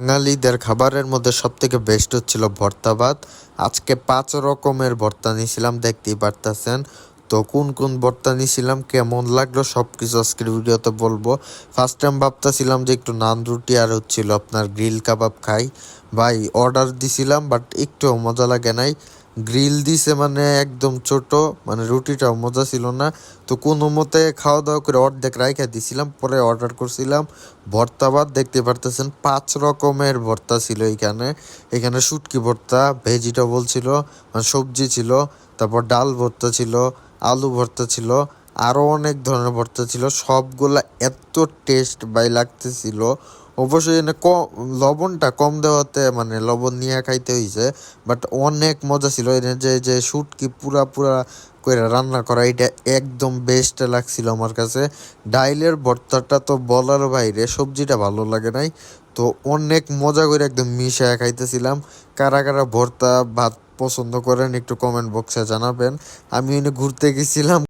বাঙালিদের খাবারের মধ্যে সব থেকে বেস্ট হচ্ছিল ভর্তা ভাত। আজকে পাঁচ রকমের ভর্তা নিয়েছিলাম, দেখতেই পারতেছেন। তো কোন কোন ভর্তা নিয়েছিলাম, কেমন লাগল সব কিছু আজকের ভিডিওতে বলব। ফার্স্ট টাইম ভাবতেছিলাম যে একটু নান রুটি আর হচ্ছিল আপনার গ্রিল কাবাব খাই। ভাই অর্ডার দিছিলাম বাট একটু মজা লাগে নাই। গ্রিল দিছে মানে একদম ছোট মানে রুটিটাও মজা ছিল না। তো কোনো মতে খাওয়া দাওয়া করে অর্ধেক রাইখা দিছিলাম, পরে অর্ডার করছিলাম। ভর্তা ভাত, দেখতে পারতেছেন, পাঁচ রকমের ভর্তা ছিল এখানে। এখানে শুটকি ভর্তা, ভেজিটেবল ছিল মানে সবজি ছিল, তারপর ডাল ভর্তা ছিল, আলু ভর্তা ছিল আরও অনেক ধরনের ভর্তা ছিল। সবগুলা এত টেস্ট বাই লাগতেছিল অবশ্যই এনে কম লবণটা কম দেওয়াতে মানে লবণ নিয়ে খাইতে হয়েছে বাট অনেক মজা ছিল। এনে যে যে শুটকি পুরা পুরা করে রান্না করা এটা একদম বেস্ট লাগছিল আমার কাছে। ডাইলের ভর্তাটা তো বলার বাইরে, সবজিটা ভালো লাগে নাই। তো অনেক মজা করে একদম মিশায় খাইতেছিলাম। কারা কারা ভর্তা ভাত পছন্দ করেন একটু কমেন্ট বক্সে জানাবেন। আমি ঘুরতে গেছিলাম।